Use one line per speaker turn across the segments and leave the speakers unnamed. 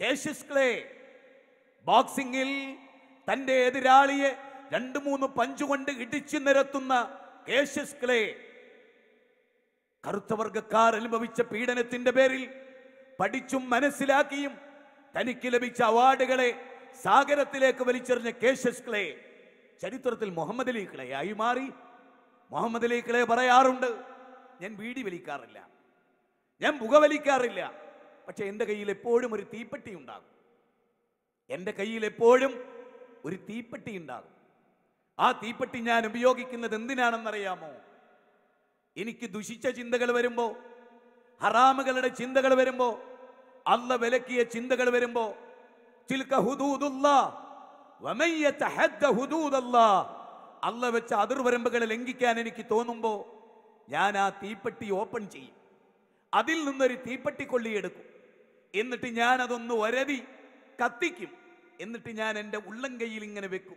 Gaseous clay ബോക്സിംഗിൽ തന്റെ എതിരാളിയെ രണ്ട് മൂന്ന് പഞ്ച് കൊണ്ട് ഇടിച്ചു നിരത്തുന്ന കേശിസ്ക്ലേ കറുത്തവർഗക്കാർ കറുത്ത വർഗക്കാർ അനുഭവിച്ച പീഡനത്തിന്റെ പേരിൽ പഠിച്ചും മനസ്സിലാക്കിയും തനിക്ക് ലഭിച്ച അവാർഡുകളെ സാഗരത്തിലേക്ക് വലിച്ചെറിഞ്ഞ കേശസ്ക്ലേ ചരിത്രത്തിൽ മുഹമ്മദ് അലി ക്ലേ ആയി മാറി. മുഹമ്മദ് അലി ക്ലേ പറയാറുണ്ട് ഞാൻ വീടി വലിക്കാറില്ല ഞാൻ പുകവലിക്കാറില്ല പക്ഷെ എന്റെ കയ്യിൽ എപ്പോഴും ഒരു തീപ്പെട്ടി ഉണ്ടാകും. എന്റെ കയ്യിൽ എപ്പോഴും ഒരു തീപ്പെട്ടി ഉണ്ടാകും. ആ തീപ്പെട്ടി ഞാൻ ഉപയോഗിക്കുന്നത് എന്തിനാണെന്നറിയാമോ? എനിക്ക് ദുഷിച്ച ചിന്തകൾ വരുമ്പോൾ ഹറാമുകളുടെ ചിന്തകൾ വരുമ്പോൾ അല്ല വിലക്കിയ ചിന്തകൾ വരുമ്പോൾ അല്ല വെച്ച അതിർവരമ്പുകളെ ലംഘിക്കാൻ എനിക്ക് തോന്നുമ്പോൾ ഞാൻ ആ തീപ്പെട്ടി ഓപ്പൺ ചെയ്യും. അതിൽ നിന്നൊരു തീപ്പെട്ടി കൊള്ളിയെടുക്കും. എന്നിട്ട് ഞാൻ അതൊന്ന് ഒരതി കത്തിക്കും. എന്നിട്ട് ഞാൻ എന്റെ ഉള്ളം കയ്യിൽ ഇങ്ങനെ വെക്കും.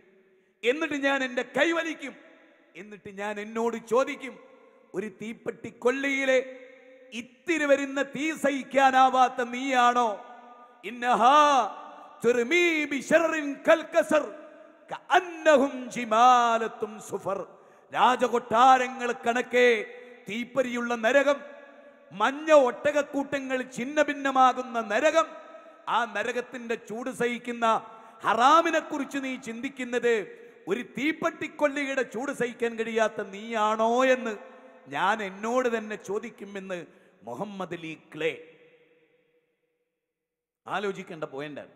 എന്നിട്ട് ഞാൻ എന്റെ കൈവലിക്കും എന്നിട്ട് ഞാൻ എന്നോട് ചോദിക്കും ഒരു തീപ്പെട്ടി കൊള്ളിയിലെ ഇത്തിരി വരുന്ന തീ സഹിക്കാനാവാത്ത നീയാണോ? രാജകൊട്ടാരങ്ങൾ കണക്കെ തീപ്പരിയുള്ള നരകം മഞ്ഞ ഒട്ടകക്കൂട്ടങ്ങൾ ഛിന്ന ഭിന്നമാകുന്ന നരകം ആ നരകത്തിന്റെ ചൂട് സഹിക്കുന്ന ഹറാമിനെ കുറിച്ച് നീ ചിന്തിക്കുന്നത് ഒരു തീപ്പട്ടിക്കൊല്ലിയുടെ ചൂട് സഹിക്കാൻ കഴിയാത്ത നീയാണോ എന്ന് ഞാൻ എന്നോട് തന്നെ ചോദിക്കുമെന്ന് മുഹമ്മദ് അലി ക്ലേ. ആലോചിക്കേണ്ട പോയിന്റാണ്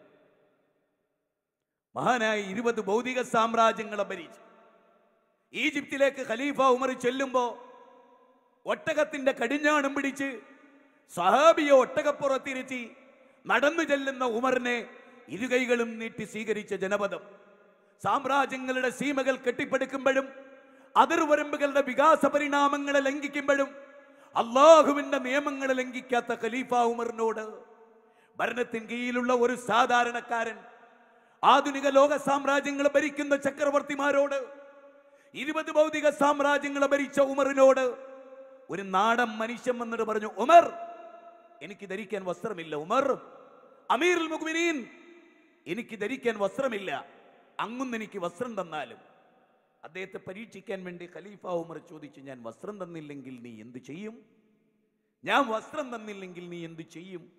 മഹാനായ ഇരുപത് ഭൗതിക സാമ്രാജ്യങ്ങളെ ഭരിച്ചു ഈജിപ്തിലേക്ക് ഖലീഫ ഉമർ ചെല്ലുമ്പോ ഒട്ടകത്തിന്റെ കടിഞ്ഞാണം പിടിച്ച് സഹാബിയെ ഒട്ടകപ്പുറത്തിരുത്തി നടന്നു ചെല്ലുന്ന ഉമറിനെ ഇരുകൈകളും നീട്ടി സ്വീകരിച്ച ജനപദം. സാമ്രാജ്യങ്ങളുടെ സീമകൾ കെട്ടിപ്പടുക്കുമ്പോഴും അതിർവരമ്പുകളുടെ വികാസ പരിണാമങ്ങളെ ലംഘിക്കുമ്പോഴും അള്ളാഹുവിന്റെ നിയമങ്ങളെ ലംഘിക്കാത്ത ഖലീഫ ഉമറിനോട് ഭരണത്തിൻ കീഴിലുള്ള ഒരു സാധാരണക്കാരൻ ആധുനിക ലോക സാമ്രാജ്യങ്ങൾ ഭരിക്കുന്ന ചക്രവർത്തിമാരോട് ഇരുപത് ഭൗതിക സാമ്രാജ്യങ്ങൾ ഭരിച്ച ഉമറിനോട് ഒരു നാടൻ മനുഷ്യൻ വന്നിട്ട് പറഞ്ഞു ഉമർ എനിക്ക് ധരിക്കാൻ വസ്ത്രമില്ല ഉമർ. അമീർ മുഖ്മിനീൻ എനിക്ക് ധരിക്കാൻ വസ്ത്രമില്ല. അങ്ങുന്ന് എനിക്ക് വസ്ത്രം തന്നാലും. അദ്ദേഹത്തെ പരീക്ഷിക്കാൻ വേണ്ടി ഖലീഫ ഉമർ ചോദിച്ചു ഞാൻ വസ്ത്രം തന്നില്ലെങ്കിൽ നീ എന്ത് ചെയ്യും? ഞാൻ വസ്ത്രം തന്നില്ലെങ്കിൽ നീ എന്ത് ചെയ്യും?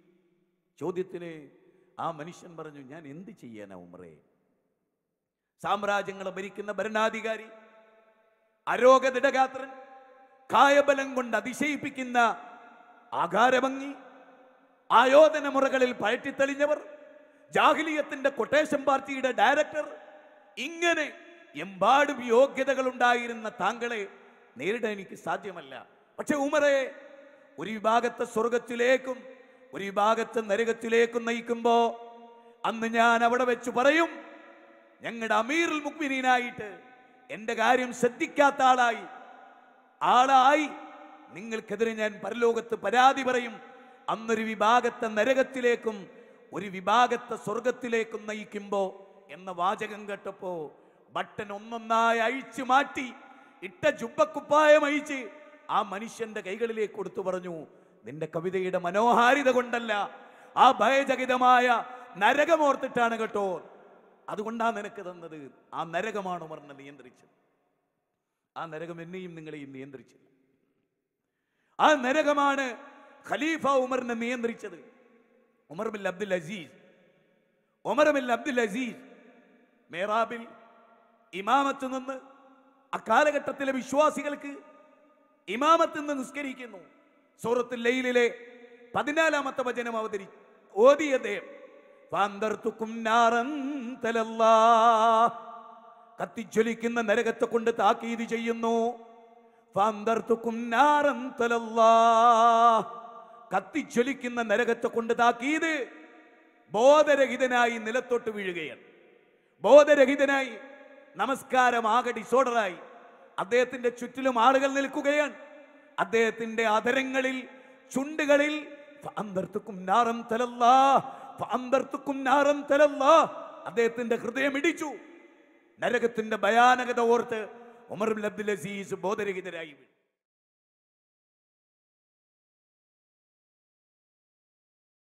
ചോദ്യത്തിന് ആ മനുഷ്യൻ പറഞ്ഞു ഞാൻ എന്ത് ചെയ്യാനാ ഉമറേ? സാമ്രാജ്യങ്ങളെ ഭരിക്കുന്ന ഭരണാധികാരി അരോഗതിടഗാത്രൻ കായബലം കൊണ്ട് അതിശയിപ്പിക്കുന്ന ആകാരഭംഗി ആയോധന മുറകളിൽ പയറ്റിത്തെളിഞ്ഞവർ ജാഹിലിയത്തിന്റെ കൊട്ടേഷൻ പാർട്ടിയുടെ ഡയറക്ടർ ഇങ്ങനെ എമ്പാടും യോഗ്യതകൾ ഉണ്ടായിരുന്ന താങ്കളെ നേരിടാൻ എനിക്ക് സാധ്യമല്ല. പക്ഷെ ഉമറെ ഒരു വിഭാഗത്തെ സ്വർഗത്തിലേക്കും ഒരു വിഭാഗത്തെ നരകത്തിലേക്കും നയിക്കുമ്പോ അന്ന് ഞാൻ അവിടെ വെച്ച് പറയും ഞങ്ങളുടെ അമീറുൽ മുക്മിനീനായിട്ട് എന്റെ കാര്യം ശ്രദ്ധിക്കാത്ത ആളായി ആളായി. നിങ്ങൾക്കെതിരെ ഞാൻ പരലോകത്ത് പരാതി പറയും. അന്നൊരു വിഭാഗത്തെ നരകത്തിലേക്കും ഒരു വിഭാഗത്തെ സ്വർഗത്തിലേക്കും നയിക്കുമ്പോ എന്ന വാചകം കേട്ടപ്പോ ബട്ടൻ ഒന്നൊന്നായി അഴിച്ചു മാറ്റി ഇട്ട ജുബക്കുപ്പായം അഴിച്ച് ആ മനുഷ്യന്റെ കൈകളിലേക്ക് കൊടുത്തു പറഞ്ഞു നിന്റെ കവിതയുടെ മനോഹാരിത കൊണ്ടല്ല ആ ഭയചകിതമായ നരകമോർത്തിട്ടാണ് കേട്ടോ. അതുകൊണ്ടാണ് നിനക്ക് തന്നത്? ആ നരകമാണ് ഉമറിനെ നിയന്ത്രിച്ചത്. ആ നരകം എന്നെയും നിങ്ങളെയും നിയന്ത്രിച്ചില്ല. ആ നരകമാണ് ഖലീഫ ഉമറിനെ നിയന്ത്രിച്ചത്. ഉമർ അബ്ദുൽ അസീസ്. ഉമർ അബ്ദുൽ അസീസ് മേറാബിൽ ഇമാമത്ത് നിന്ന് അക്കാലഘട്ടത്തിലെ വിശ്വാസികൾക്ക് ഇമാമത്ത് നിന്ന് നിസ്കരിക്കുന്നു. സൂറത്തുൽ ലൈലിലെ പതിനാലാമത്തെ വചനം അവതരി ഓതിയ അദ്ദേഹം ഫാന്തർത്തുക്കും നാറൻ തലല്ലാ കത്തിജ്വലിക്കുന്ന നരകത്തെ കൊണ്ട് താക്കീത് ചെയ്യുന്നു. കത്തിജ്വലിക്കുന്ന നരകത്തെ കൊണ്ട് താക്കീത് ബോധരഹിതനായി നിലത്തോട്ട് വീഴുകയാണ്. ബോധരഹിതനായി നമസ്കാരം ആകെ ഡിസോർഡറായി അദ്ദേഹത്തിന്റെ ചുറ്റിലും ആളുകൾ നിൽക്കുകയാണ്. അദ്ദേഹത്തിന്റെ അധരങ്ങളിൽ ചുണ്ടുകളിൽ. അദ്ദേഹത്തിന്റെ ഹൃദയം ഇടിച്ചു. നരകത്തിന്റെ ഭയാനകത ഓർത്ത് ഉമർ അബ്ദുൽ അസീസ് ബോധരഹിതരായി വീണു.